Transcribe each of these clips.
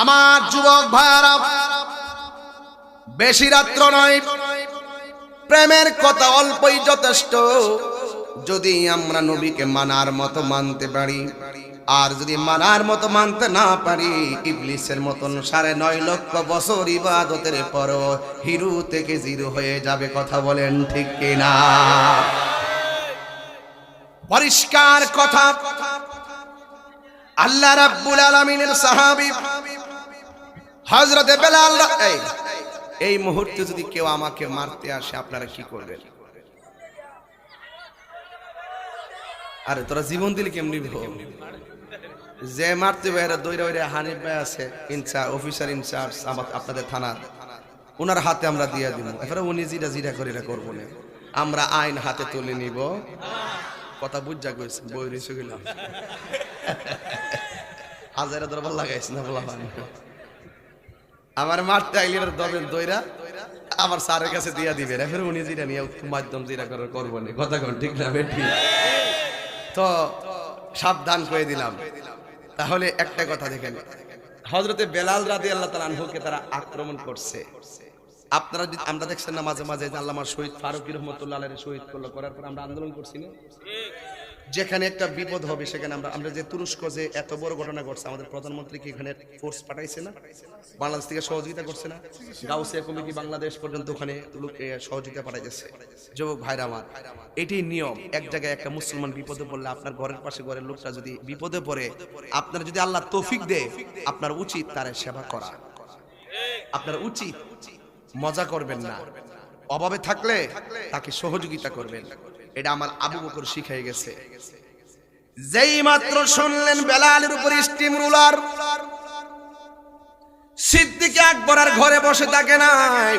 আমার যুবক ভাইয়ারা, বেশি রাত্র নয়, প্রেমের কথা অল্পই যথেষ্ট। যদি আমরা নবীকে মানার মতো মানতে পারি, আর যদি মানার মতো মানতে না পারি, ইবলিসের মতন সাড়ে নয় লক্ষ বছর ইবাদতের পর হিরু থেকে জিরো হয়ে যাবে কথা বলেন ঠিক কিনা? পরিষ্কার কথা। আল্লাহ রাব্বুল আলামিনের সাহাবী হযরতে বেলাল এই মুহূর্তে যদি কেউ আমাকে মারতে আসে আপনারা কি করবেন? আরে তোরা জীবন দিলে কেমনি? যে মারতে বাইরে দৈরা দৈরা হানিফ ভাই আছে ইনচার্জ অফিসার ইনচার্জ আপনাদের থানার ওনার হাতে আমরা দিয়ে দিব এবারে উনি জিরা জিরা করে এটা করব না। আমরা আইন হাতে তুলে নিব। কথা বুঝা কইছে বই রইছে গেলাম। হাজারে দরবার লাগাইছ না বলা হয় না। আমার মারতে আইলে এবার দবেন দইরা আমার স্যারের কাছে দিয়া দিবে। ফের উনি জিরা নিয়ে মাধ্যম জিরা করার করব না। কথা কোন, ঠিক না বেটি? তো সাবধান করে দিলাম। তাহলে একটা কথা দেখেন হজরতে বেলাল রাদি আল্লাহ তালা আনহুকে তারা আক্রমণ করছে। আপনারা যদি আমরা দেখছেন না মাঝে মাঝে যে আল্লামা শহীদ ফারুকি রহমতুল্লাহ শহীদ করল, করার পর আমরা আন্দোলন করছি না? যেখানে একটা বিপদ হবে, সেখানে আমরা আমরা যে তুরস্ক যে এত বড় ঘটনা ঘটছে, আমাদের প্রধানমন্ত্রী কি এখানে ফোর্স পাঠাইছে না? বাংলাদেশ থেকে সহযোগিতা করছে না? গাউসিয়া কমিটি বাংলাদেশ পর্যন্ত ওখানে সহযোগিতা পাঠাইছে যুবক ভাইরা আমার, এটি নিয়ম। এক জায়গায় একটা মুসলমান বিপদে পড়লে আপনার ঘরের পাশে ঘরের লোকটা যদি বিপদে পড়ে, আপনার যদি আল্লাহ তৌফিক দেয় আপনার উচিত তার সেবা করা। আপনার উচিত মজা করবেন না। অভাবে থাকলে তাকে সহযোগিতা করবেন। এটা আমার আবু বকর শিখাই গেছে। যেই মাত্র শুনলেন বেলালের উপর স্টিম রুলার, সিদ্দিকে আকবর আর ঘরে বসে থাকে নাই।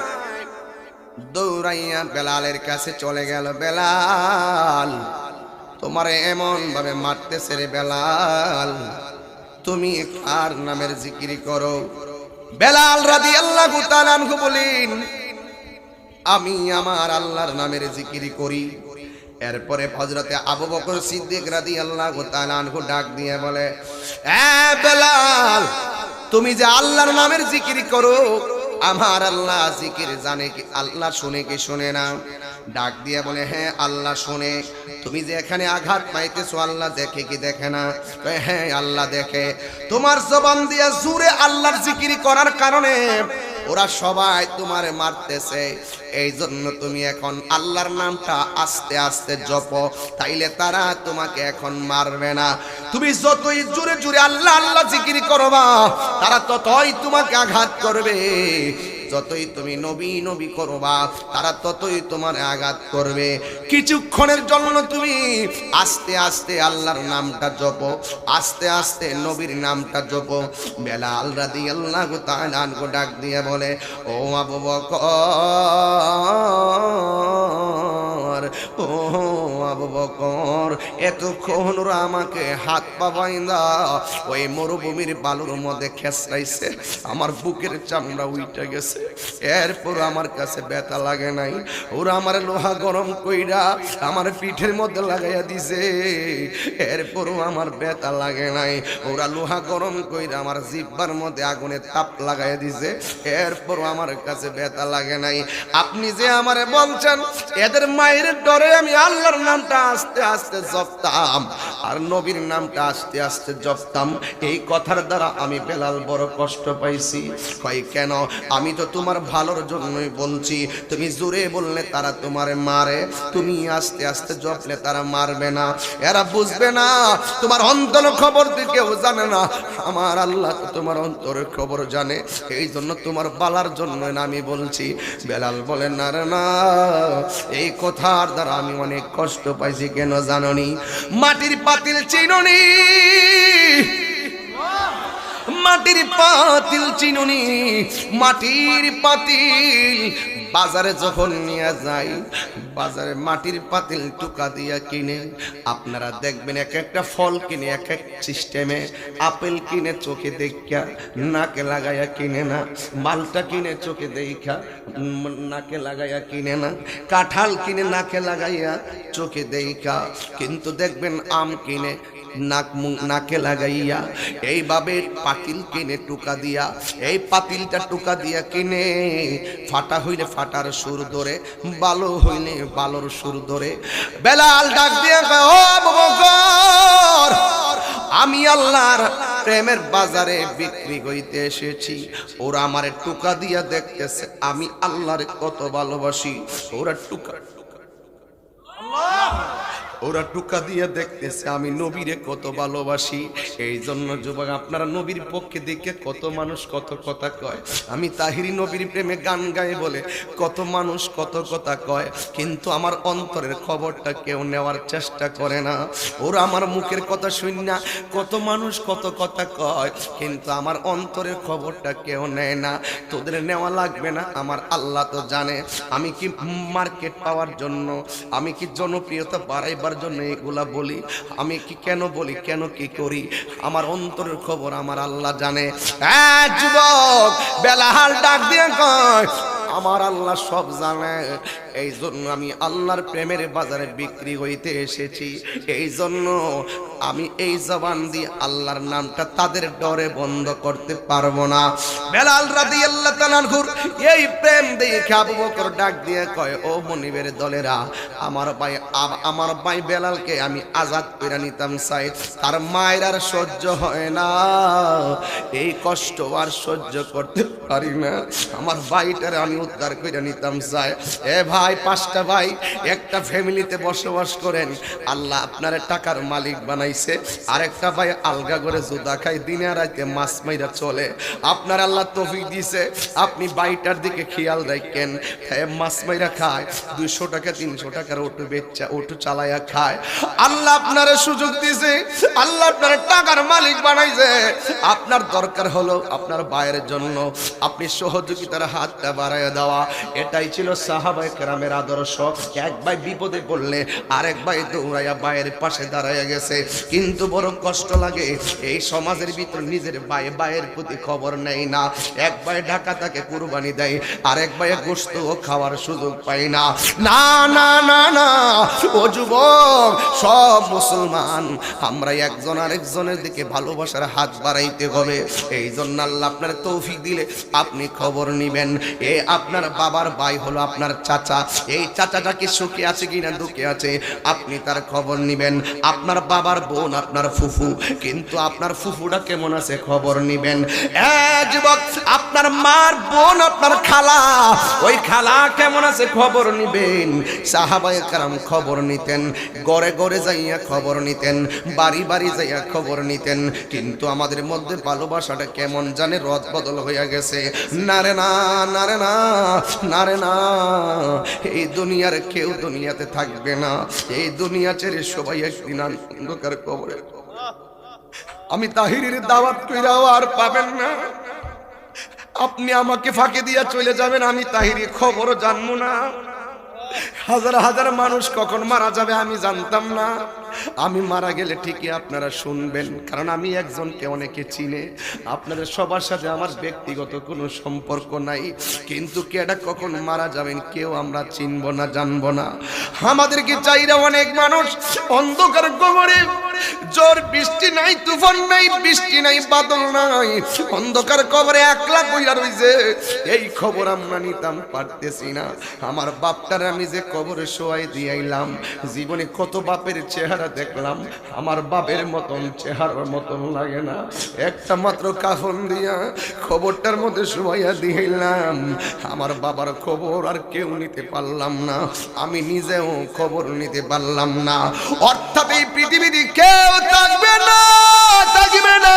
দৌড়াইয়া বেলালের কাছে চলে গেল, বেলাল, তোমার এমন ভাবে মারতেছে রে বেলাল, তুমি কার নামের জিকিরি করো? বেলাল রাদি আল্লাহ বলেন, আমি আমার আল্লাহর নামের জিকিরি করি। এরপরে হজরতে আবু বকর সিদ্দিক রাদি আল্লাহ তালানহু ডাক দিয়ে বলে তুমি যে আল্লাহর নামের জিকিরি করো, আমার আল্লাহ জিকির জানে কি, আল্লাহ শুনে কি শুনে না? ডাক দিয়ে বলে হ্যাঁ আল্লাহ শুনে। তুমি যে এখানে আঘাত পাইতেছো, আল্লাহ দেখে কি দেখে না? হ্যাঁ আল্লাহ দেখে। তোমার জবান দিয়ে জুড়ে আল্লাহর জিকিরি করার কারণে ওরা সবাই তোমারে মারতেছে। এই জন্য তুমি এখন আল্লাহর নামটা আস্তে আস্তে জপ, তাইলে তারা তোমাকে এখন মারবে না। তুমি যতই জুড়ে জুড়ে আল্লাহ আল্লাহ জিকির করবা, তারা ততই তোমাকে আঘাত করবে। যতই তুমি নবী নবী করবা, তারা ততই তোমার আঘাত করবে। কিছুক্ষণের জন্য তুমি আস্তে আস্তে আল্লাহর নামটা জপ, আস্তে আস্তে নবীর নামটা জপ। বেলা আল্লাহ দিয়ে আল্লাহ ডাক দিয়ে বলে, ও আবু বকর ও আবু বকর, এতক্ষণ ওরা আমাকে হাত পা বাইন্দা, ওই মরুভূমির বালুর মধ্যে খেসরাইছে আমার বুকের চামড়া উইটা গেছে, এরপর আমার কাছে ব্যথা লাগে নাই, ওরা আমার লোহা গরম কইরা আমার পিঠের মধ্যে লাগাইয়া দিছে, এরপরও আমার ব্যথা লাগে নাই, ওরা লোহা গরম কইরা আমার জিব্বার মধ্যে আগুনের তাপ লাগাইয়া দিছে, এরপরও আমার কাছে ব্যথা লাগে নাই, আপনি যে আমারে বলছেন, এদের মায়ের ডরে আমি আল্লাহর নামটা আস্তে আস্তে জপতাম। আর নবীর নামটা আস্তে আস্তে জপতাম। এই কথার দ্বারা আমি বেলাল বড় কষ্ট পাইছি। কই কেন? আমি তো তোমার ভালোর জন্যই বলছি। তুমি জোরে বললে তারা তোমারে মারে। তুমি আস্তে আস্তে জপলে তারা মারবে না। এরা বুঝবে না, তোমার অন্তর খবর কেউ জানে না। আমার আল্লাহ তো তোমার অন্তরের খবর জানে। এই জন্য তোমার বালার জন্য না আমি বলছি। বেলাল বলে, না রে না এই কথার দ্বারা আমি অনেক কষ্ট পাইছি। কেন জাননি? মাটির পাতিল চিননি। মাটির পাতিল চিনুনি, মাটির পাতিল। বাজারে যখন নিয়ে যাই, বাজারে মাটির পাতিল টুকা দিয়া কিনে, আপনারা দেখবেন এক একটা ফল কিনে, এক এক সিস্টেমে আপেল কিনে, চোখে দেখা নাকে লাগাইয়া কিনে না, মালটা কিনে, চোখে দেখা নাকে লাগাইয়া কিনে না, কাঁঠাল কিনে, নাকে লাগাইয়া চোখে দেখা কিন্তু দেখবেন আম কিনে নাক নাকে লাগাইয়া এইভাবে পাতিল কিনে টুকা দিয়া, এই পাতিলটা টুকা দিয়া কিনে, ফাটা হইলে ফাটার সুর ধরে, বালো হইলে বালোর সুর ধরে, বেলাল ডাক দিয়া আমি আল্লাহর প্রেমের বাজারে বিক্রি হইতে এসেছি, ওরা আমারে টুকা দিয়া দেখতেছে, আমি আল্লাহর কত ভালোবাসি, ওরা টুকা ওরা টুকা দিয়ে দেখতেছে, আমি নবীরে কত ভালোবাসি। এই জন্য যুবক, আপনারা নবীর পক্ষে দেখে কত মানুষ কত কথা কয়। আমি তাহিরি নবীর প্রেমে গান গায়ে বলে কত মানুষ কত কথা কয়, কিন্তু আমার অন্তরের খবরটা কেউ নেওয়ার চেষ্টা করে না। ওরা আমার মুখের কথা শুন না, কত মানুষ কত কথা কয়, কিন্তু আমার অন্তরের খবরটা কেউ নেয় না। তোদের নেওয়া লাগবে না, আমার আল্লাহ তো জানে। আমি কি মার্কেট পাওয়ার জন্য, আমি কি জনপ্রিয়তা বাড়াইবার জন্য এগুলা বলি। আমি কি কেন বলি, কেন কি করি? আমার অন্তরের খবর আমার আল্লাহ জানে। যুবক বেলাহাল ডাক দিয়ে কয়, আমার আল্লাহ সব জানে। এই জন্য আমি আল্লাহর প্রেমের বাজারে বিক্রি হইতে এসেছি। এই জন্য আমি এই জবান দিয়ে আল্লাহর নামটা তাদের ডরে বন্ধ করতে পারব না। বেলাল রাদি আল্লাহ তালানহুর এই প্রেম দেখে আবু বকর ডাক দিয়ে কয়, ও মনিবের দলেরা, আমার ভাই আমার ভাই বেলালকে আমি আজাদ করে নিতাম চাই তার মায়ের আর সহ্য হয় না। এই কষ্ট আর সহ্য করতে পারি না। আমার ভাইটারে আমি উদ্ধার করে নিতাম চাই এ ভাই পাঁচটা ভাই, একটা ফ্যামিলিতে বসবাস করেন। আল্লাহ আপনার টাকার মালিক বানাইছে। আরেকটা ভাই আলগা করে জুদা খায়, দিনে রাতে মাছ মাইরা চলে। আপনার আল্লাহ তফিক দিছে। আপনি বাইটার দিকে খেয়াল রাখেন। মাছ মাইরা খায়, দুইশো টাকা, তিনশো টাকার ওটু বেচা ওটু চালায়া খায়। আল্লাহ আপনার সুযোগ দিছে। আল্লাহ আপনার টাকার মালিক বানাইছে। আপনার দরকার হলো আপনার ভাইয়ের জন্য। আপনি সহযোগিতার হাতটা বাড়ায় দেওয়া। এটাই ছিল সাহাবাই কেরামের আদর্শ এক ভাই বিপদে পড়লে আরেক ভাই দৌড়াইয়া ভাইয়ের পাশে দাঁড়াইয়া গেছে। কিন্তু বড় কষ্ট লাগে, এই সমাজের ভিতর নিজের ভাই ভাইয়ের প্রতি খবর নেই না। এক ভাই ঢাকা তাকে কুরবানি দেয়, আরেক ভাই গোস্ত খাওয়ার সুযোগ পায় না। না না না না, ও যুবক, সব মুসলমান, আমরা একজন আরেকজনের দিকে ভালোবাসার হাত বাড়াইতে হবে। এই জন্য আল্লাহ আপনার তৌফিক দিলে আপনি খবর নিবেন। এ আপনার বাবার ভাই হলো আপনার চাচা এই চাচাটা কি সুখে আছে কিনা দুঃখে আছে? আপনি তার খবর নিবেন। আপনার বাবার বোন, আপনার ফুফু, কিন্তু আপনার ফুফুটা কেমন আছে খবর নিবেন। আপনার মার বোন, আপনার খালা, ওই খালা কেমন আছে খবর নিবেন? সাহাবায়ে কারাম খবর নিতেন, গড়ে গড়ে যাইয়া খবর নিতেন, বাড়ি বাড়ি যাইয়া খবর নিতেন, কিন্তু আমাদের মধ্যে ভালোবাসাটা কেমন জানে রদ বদল হইয়া গেছে। নারে না নারে না নারে না এই দুনিয়ার কেউ দুনিয়াতে থাকবে না। এই দুনিয়া ছেড়ে সবাই একদিন অন্ধকার কবরে। আমি তাহিরের দাওয়াত কইরাও আর পাবেন না। আপনি আমাকে ফাঁকে দিয়া চলে যাবেন, আমি তাহিরি খবরও জানব না। হাজার হাজার মানুষ কখন মারা যাবে আমি জানতাম না। আমি মারা গেলে ঠিকই আপনারা শুনবেন, কারণ আমি একজনকে অনেকে চিনে। আপনাদের সবার সাথে আমার ব্যক্তিগত কোনো সম্পর্ক নাই, কিন্তু কেডা কখন মারা যাবেন কেউ আমরা চিনব না, জানব না। আমাদেরকে চাইরা অনেক মানুষ অন্ধকার কবরে জোর বৃষ্টি নাই, তুফান নাই, বৃষ্টি নাই, বাদল নাই, অন্ধকার কবরে একলা কইরা রইছে। এই খবর আমরা নিতাম, পারতেছি না। আমার বাপটার আমি যে কবরে শোয়াই দিয়াইলাম, জীবনে কত বাপের চেহারা দেখলাম, আমার বাপের মতন চেহারার মতন লাগে না। একটা মাত্র কাফন দিয়া খবরটার মধ্যে শোয়াইয়া দিয়াইলাম আমার বাবার খবর আর কেউ নিতে পারলাম না, আমি নিজেও খবর নিতে পারলাম না। অর্থাৎ এই পৃথিবীতে কেউ থাকবে না থাকবে না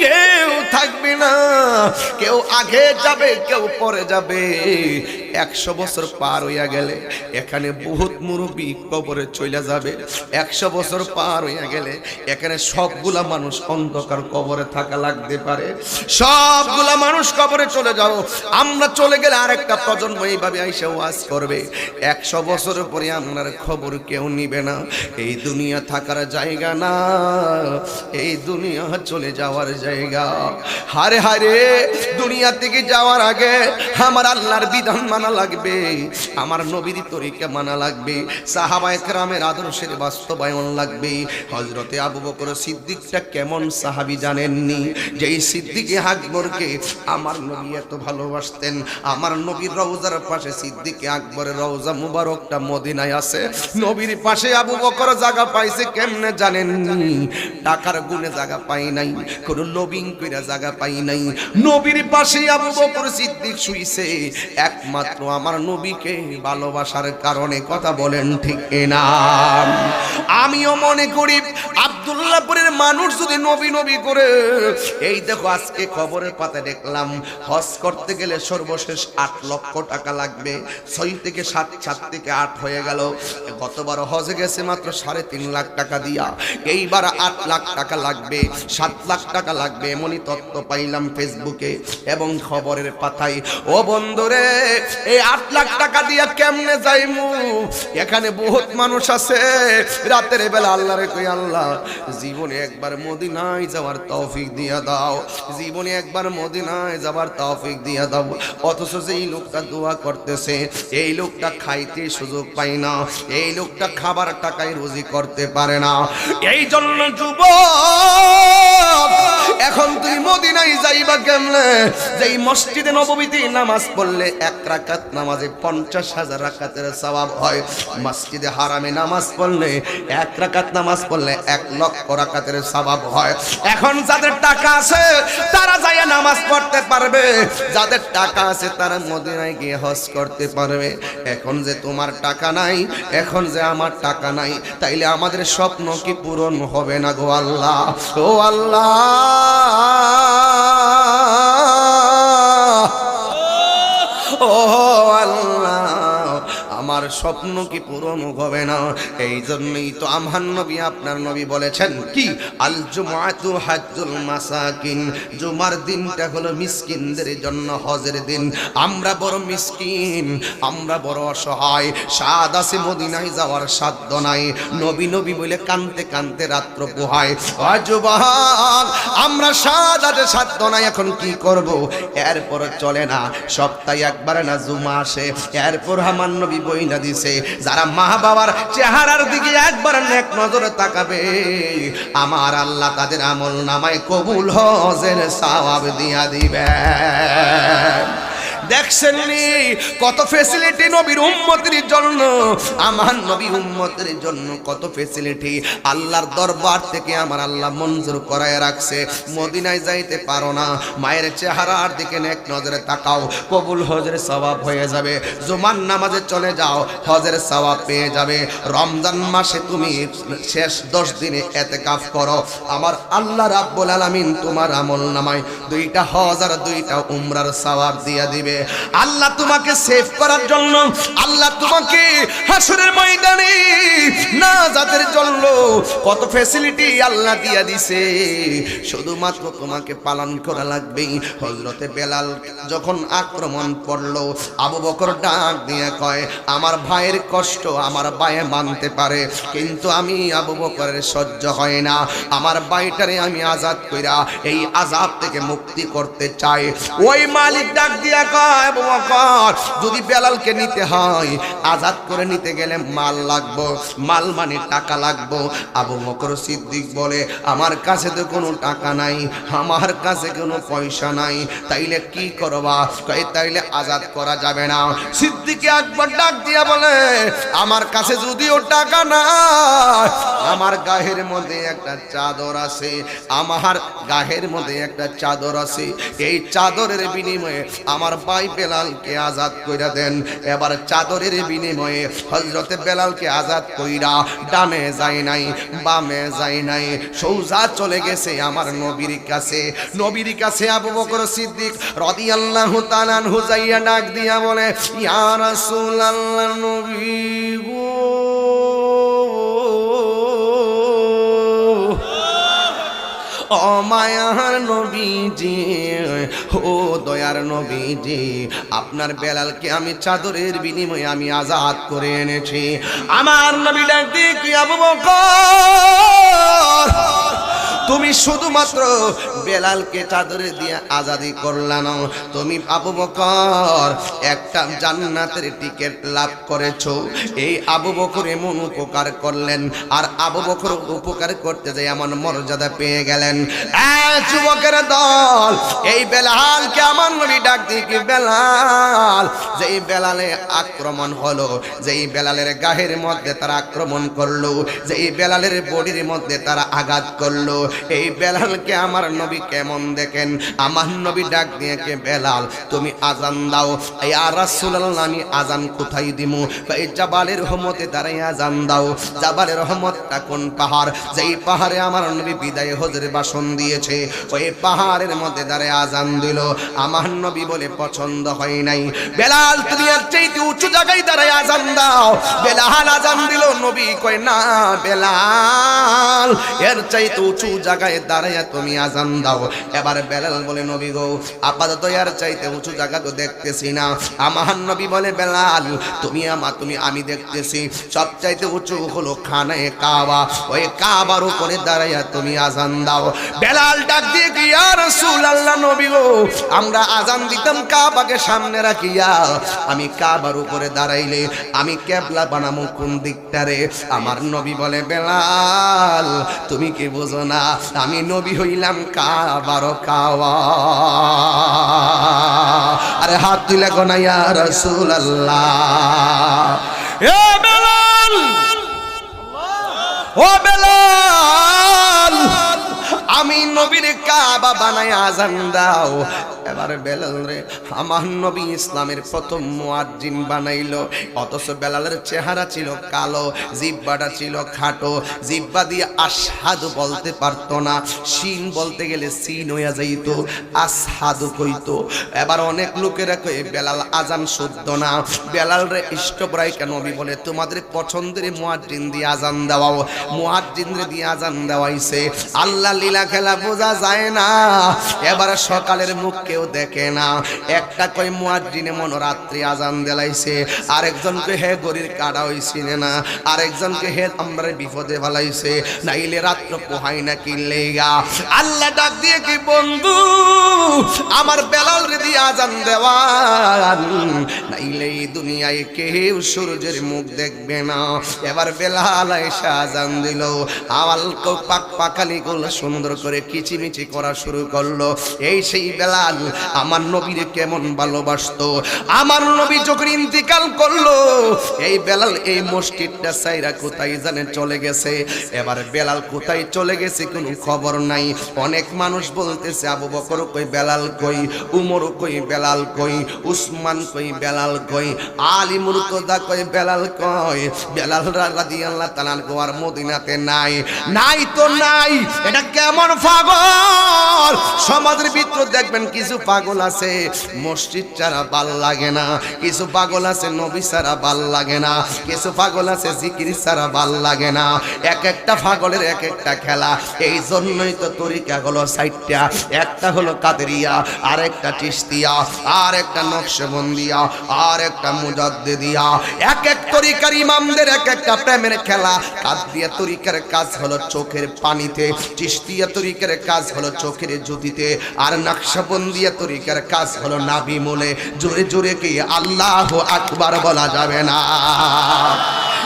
কেউ থাকবে না, কেউ আগে যাবে, কেউ পরে যাবে। একশো বছর পার হইয়া গেলে এখানে বহুত মুরব্বী কবরে চলে যাবে। একশো বছর পার হইয়া গেলে এখানে সবগুলা মানুষ অন্ধকার কবরে থাকা লাগতে পারে। সবগুলা মানুষ কবরে চলে যাও। আমরা চলে গেলে আরেকটা প্রজন্ম এইভাবে আইসা ওয়াজ করবে। একশো বছর পরে আপনার খবর কেউ নিবে না। এই দুনিয়া থাকার জায়গা না। এই দুনিয়া চলে যাওয়ার জায়গা। হারে হারে দুনিয়া থেকে যাওয়ার আগে আমার আল্লাহর বিধান মানা। মানা লাগবে? আমার নবীর তরিকা মানা লাগবে। সাহাবায়ে কেরামের আদর্শের বাস্তবায়ন লাগবে। হযরতে আবু বকর সিদ্দিকটা কেমন সাহাবী জানেননি? যেই সিদ্দিকে আকবরকে আমার নবী এত ভালোবাসতেন, আমার নবীর রওজার পাশে সিদ্দিকে আকবরের রওজা মুবারকটা মদিনায় আছে। নবীর পাশে আবু বকর জায়গা পাইছে কেমনে জানেননি? টাকার গুণে জায়গা পাই নাই, কোনো লবিং কইরা জায়গা পাই নাই। নবীর পাশে আবু বকর সিদ্দিক শুইছে, একমাত্র আমার নবীকে ভালোবাসার কারণে কথা বলেন ঠিক না আমিও মনে করি আব্দুল্লাহপুরের মানুষ যদি নবী নবী করে, এই দেখো আজকে খবরের পাতা দেখলাম, হজ করতে গেলে সর্বশেষ আট লক্ষ টাকা লাগবে। ছয় থেকে সাত সাত থেকে আট হয়ে গেল। গতবার হজে গেছে মাত্র সাড়ে তিন লাখ টাকা দিয়া। এইবার আট লাখ টাকা লাগবে, সাত লাখ টাকা লাগবে এমনই তথ্য পাইলাম ফেসবুকে। এবং খবরের পাতায়, ও বন্ধুরে, এই আট লাখ টাকা দিয়া কেমনে যাইমু? এখানে বহুত মানুষ আছে, রাতের বেলা আল্লাহরে কই, আল্লাহ জীবনে একবার মদিনায় যাওয়ার তৌফিক দিয়া দাও। জীবনে একবার মদিনায় যাওয়ার তৌফিক দিয়া দাও। অথচ যেই লোকটা দোয়া করতেছে, এই লোকটা খাইতে সুযোগ পাই না। এই লোকটা খাবার টাকায় রুজি করতে পারে না। এই জন্য যুবক, এখন তুই মদিনায় যাইবা কেমনে? যেই মসজিদে নববীতে নামাজ পড়লে এক রাকাত নামাজে পঞ্চাশ হাজার রাকাতের সওয়াব হয়। মসজিদে হারামে নামাজ পড়লে এক রাকাত নামাজ পড়লে এক লক্ষ রাকাতের সওয়াব হয়। এখন যাদের টাকা আছে, তারা যাইয়া নামাজ পড়তে পারবে। যাদের টাকা আছে, তারা মদিনায় গিয়ে হজ করতে পারবে। এখন যে তোমার টাকা নাই, এখন যে আমার টাকা নাই, তাইলে আমাদের স্বপ্ন কি পূরণ হবে না গো আল্লাহ? ও আল্লাহ! ও আল্লাহ! আমার স্বপ্ন কি পূরণ হবে না? এই জন্যই তো আমার নবী আপনার নবী বলেছেন কি? আল জুমাতু হাজ্জুল মাসাকিন। জুমার দিনটা হলো মিসকিনদের জন্য হজের দিন। আমরা বড় মিসকিন, আমরা বড় অসহায়। স্বাদ আছে মদিনায় যাওয়ার সাধ্য নাই। নবী নবী বলে কানতে কানতে রাত্র পোহায়। অযুবক আমরা স্বাদ আছে সাধ্য নাই, এখন কি করব? এরপর চলে না, সপ্তাহে একবার না জুমা আসে। এরপর আমার নবী বই না দিছে। যারা মা বাবার চেহারার দিকে একবার নেক নজরে তাকাবে, আমার আল্লাহ তাদের আমল নামায় কবুল হজের সওয়াব দিয়া দিবে দেখছেন নি কত ফেসিলিটি নবীর উম্মতের জন্য। আমার নবী উম্মতের জন্য কত ফেসিলিটি আল্লাহর দরবার থেকে আমার আল্লাহ মঞ্জুর করায় রাখছে। মদিনায় যাইতে পারো না। মায়ের চেহারার দিকে নেক নজরে তাকাও। কবুল হজের সওয়াব হয়ে যাবে। জুমার নামাজে চলে যাও। হজের সওয়াব পেয়ে যাবে। রমজান মাসে তুমি শেষ দশ দিনে এতে কাফ করো। আমার আল্লাহ রাব্বুল আলামিন তোমার আমল নামায় দুইটা হজ আর দুইটা উমরার সওয়াব দিয়া দিবে। আল্লাহ তোমাকে সেভ করার জন্য, আল্লাহ তোমাকে হাসরের ময়দানে না যাদের জন্য কত ফ্যাসিলিটি আল্লাহ দিয়া দিছে। শুধুমাত্র তোমাকে পালন করা লাগবে। হজরতে বেলাল যখন আক্রমণ পড়ল আবু বকর ডাক দিয়ে কয়, আমার ভাইয়ের কষ্ট আমার ভাইয়ে মানতে পারে, কিন্তু আমি আবু বকরের সহ্য হয় না। আমার ভাইটারে আমি আজাদ কইরা এই আজাদ থেকে মুক্তি করতে চাই। ওই মালিক ডাক দিয়া কয় যদি বেলালকে নিতে হয়, আজাদ করে নিতে গেলে মাল লাগবো, মাল মানে টাকা লাগবো। আবু বকর সিদ্দিক বলে, আমার কাছে তো কোনো টাকা নাই, আমার কাছে কোনো পয়সা নাই, তাইলে কি করবা? তাইলে আজাদ করা যাবে না। সিদ্দিকে একবার ডাক দিয়া বলে, আমার কাছে যদিও টাকা না আমার গাহের মধ্যে একটা চাদর আছে, আমার গাহের মধ্যে একটা চাদর আছে। এই চাদরের বিনিময়ে আমার ভাই বেলালকে আজাদ কইরা দেন। এবার চাদরের বিনিময়ে হজরতে বেলালকে আজাদ কইরা ডানে যায় নাই, বামে যায় নাই। সৌজা চলে গেছে আমার নবীর কাছে। নবীর কাছে আবু বকর সিদ্দিক রাদিয়াল্লাহু তাআলা আনহু যাইয়া ডাক দিয়া বলে, ইয়া রাসূলুল্লাহ নবী। অমায়ার নবীজি, ও দয়ার নবীজি, আপনার বেলালকে আমি চাদরের বিনিময়ে আমি আজাদ করে এনেছি। আমার নবী ডাক দিয়ে কি, আবু বকর তুমি শুধুমাত্র বেলালকে চাদরে দিয়ে আজাদি করলাম তুমি আবু বকর একটা জান্নাতের টিকিট লাভ করেছ। এই আবু বকর এমন উপকার করলেন, আর আবু বকর উপকার করতে যে এমন মর্যাদা পেয়ে গেলেন। যুবকের দল, এই বেলালকে আমার নবী ডাক দিয়ে কি বেলাল। যেই বেলালে আক্রমণ হলো, যেই বেলালের গাহের মধ্যে তারা আক্রমণ করল, যেই বেলালের বডির মধ্যে তারা আঘাত করল এই বেলালকে আমার নবী কেমন দেখেন? আমার নবী ডাক দিয়ে কে, বেলাল, তুমি আজান দাও। এই রাসূলুল্লাহ, আমি আজান কোথায় দিমু? এই জাবালের রহমতে দাঁড়াই আজান দাও। জাবালের রহমতটা কোন পাহাড়? যেই পাহাড়ে আমার নবী বিদায় হজের বাসন দিয়েছে, ওই পাহাড়ের মধ্যে দাঁড়ায় আজান দিল। আমার নবী বলে, পছন্দ হয় নাই। বেলাল, তুমি আর চাইতে উঁচু জায়গায় দাঁড়ায় আজান দাও। বেলাল আজান দিল, নবী কয়, না, বেলাল, এর চাইতে উঁচু জায়গায় দাঁড়াইয়া তুমি আজান দাও। এবার বেলাল বলে, নবী গো, আপাতত আর চাইতে উঁচু জায়গা তো দেখতেছি না। আমার নবী বলে, বেলাল, তুমি আমা তুমি আমি দেখতেছি। সব চাইতে উঁচু হলো খানায় কাবা। ওই কাবার উপরে দাঁড়াইয়া তুমি আজান দাও। বেলাল ডাক দিয়ে আল্লাহ নবী গো, আমরা আজান দিতাম কাবাকে সামনে রাখিয়া। আমি কাবার উপরে দাঁড়াইলে আমি কেবলা বানামো কোন দিকটারে আমার নবী বলে, বেলাল, তুমি কি বোঝো না, আমি নবী হইলাম কাবার কাওয়া। আরে হাত তুলে গোনাইয়া রসুল আল্লাহ এ বেলাল! ও বেলাল! আমি নবীর কাবা বানায় আজান দাও। এবার বেলাল রে, আমার নবী ইসলামের প্রথম মুয়াজ্জিন বানাইলো। অথচ বেলালের চেহারা ছিল কালো, জিব্বাটা ছিল খাটো। জিব্বা দিয়ে আসাদু বলতে পারতো না। সিন বলতে গেলে সিন হইয়া যাইতো আসাদু কইতো। এবার অনেক লোকেরা কই বেলাল, আজান শুদ্ধ না। বেলাল রে ইষ্টপ্রায় কেন নবী বলে, তোমাদের পছন্দের মুয়াজ্জিন দিয়ে আজান দেওয়াও মুয়াজ্জিন দিয়ে আজান দেওয়াইছে। আল্লাহ লীলা খেলা বোঝা যায় না। এবার সকালের মুখ কেউ দেখে না। একটা কই মুয়াজ্জিনে মনোরাত্রি আজান দেলাইছে। আরেকজনকে হে গরির কাটা হইছিনে না। আরেকজনকে হে আমরা বিপদে ফেলাইছে। নাইলে রাত্র পোহাই না কিনলে গা আল্লাহ ডাক দিয়ে কি, বন্ধু, আমার বেলাল রে দিয়ে আজান দেওয়ান। নাইলে এই দুনিয়ায় কেউ সূর্যের মুখ দেখবে না। এবার বেলাল এসে আজান দিল। আওয়াল পাক পাকালি গুলো সুন্দর করে কিচিমিচি করা শুরু করল। এই সেই বেলাল আমার নবীরে কেমন ভালোবাসতো? আমার নবী যখন ইন্তিকাল করল, এই বেলাল এই মসজিদটা সাইরা কোথায় জানে চলে গেছে? এবার বেলাল কোথায় চলে গেছে কোনো খবর নাই। অনেক মানুষ বলতেছে, আবু বকর কই, বেলাল কই, উমর কই, বেলাল কই, উসমান কই, বেলাল কই, আলী মুরতদা কই, বেলাল কই? বেলাল রাদিয়াল্লাহু তাআলা গোয়ার মদিনাতে নাই। নাই তো নাই। এটা কেমন পাগল। সমাজের ভিতর দেখবেন কিছু পাগল আছে, মসজিদ ছাড়া ভালো লাগে না, কিছু পাগল আছে নবী ছাড়া ভালো লাগে না, কিছু পাগল আছে জিকির ছাড়া ভালো লাগে না। এক একটা পাগলের এক একটা খেলা, এই জন্যই তো তরিকা হলো সাইটটা। একটা হলো কাদেরিয়া, আর একটা চিস্তিয়া আর একটা নকশবন্দিয়া, আর একটা মুজাদ্দিদিয়া। এক এক তরিকার ইমামদের এক একটা প্রেমের খেলা। কাদিয়া তরিকার কাজ হলো চোখের পানিতে চিস্তিয়া তরিকার কাজ হলো চোখের জ্যোতিতে, আর নকশাবন্দিয়া তরিকার কাজ হলো নাভি মোলে জোরে জোরে কি আল্লাহ আকবার বলা যাবে না?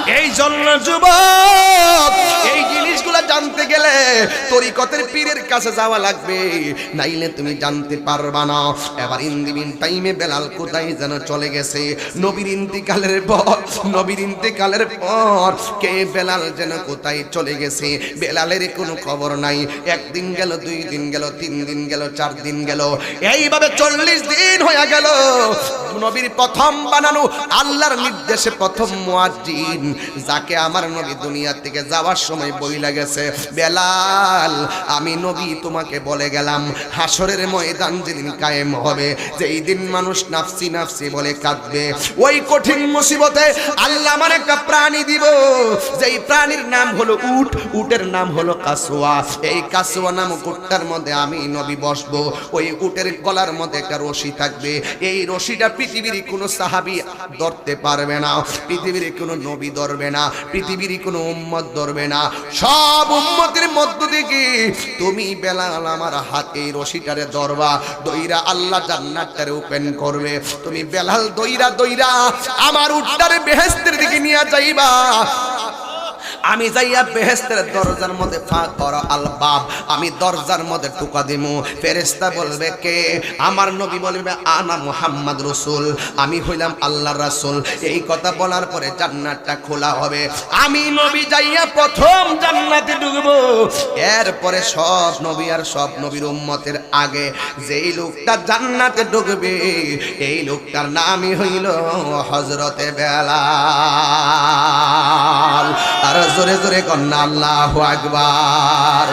এই জন্য যুবক, এই জিনিসগুলো জানতে গেলে তরিকতের পীরের কাছে যাওয়া লাগবে। নাইলে তুমি জানতে পারবা না। এবার ইন্দিবিন টাইমে বেলাল কোথায় যেন চলে গেছে। নবীর ইন্তিকালের পর, নবীর ইন্তিকালের পর কে বেলাল যেন কোথায় চলে গেছে? বেলালের কোনো খবর নাই। একদিন গেল, দুই দিন গেল, তিন দিন গেল, চার দিন গেল। এইভাবে চল্লিশ দিন হয়ে গেল। নবীর প্রথম বানানো আল্লাহর নির্দেশে প্রথম মুয়াজ্জিন। যাকে আমার নবী দুনিয়া থেকে যাওয়ার সময় বইলা গেছে বেলাল, আমি নবী তোমাকে বলে গেলাম হাসরের ময়দান যেদিন কায়েম হবে যে এই দিন মানুষ নাফসি নাফসি বলে কাঁদবে, ওই কঠিন মুসিবতে আল্লাহ আমার একটা প্রাণী দিব, যেই প্রাণীর নাম হলো উট, উটের নাম হলো কাসুয়া, এই কাসুয়া নাম উটটার মধ্যে আমি নবী বসবো, ওই উটের গলার মধ্যে একটা রশি থাকবে, এই রশিটা পৃথিবীর কোনো সাহাবি ধরতে পারবে না, পৃথিবীর কোনো নবী ধরবে না, পৃথিবীর কোনো উম্মত ধরবে না। সব উম্মতের মধ্য থেকে তুমি বেলাল আমার হাতে রশিটারে ধরবা, দইরা আল্লাহ জান্নাতটারে ওপেন করবে। তুমি বেলাল দইরা দইরা আমার উঠটারে বেহেস্তের দিকে নিয়ে যাইবা। আমি যাইয়া বেহেস্তের দরজার মধ্যে ফাঁক করো আল বাব আমি দরজার মধ্যে টুকা দিমু। ফেরেস্তা বলবে কে? আমার নবী বলবে, আনা মুহাম্মদ রসুল। আমি হইলাম আল্লাহ রাসূল। এই কথা বলার পরে জান্নাতটা খোলা হবে। আমি নবী যাইয়া প্রথম জান্নাতে ঢুকবো। এরপরে সব নবী আর সব নবীর উম্মতের আগে যেই লোকটা জান্নাতে ঢুকবে, এই লোকটার নামই হইল হজরতে বেলাল। আর জোরে জোরে কন্যা আল্লাহ আকবার।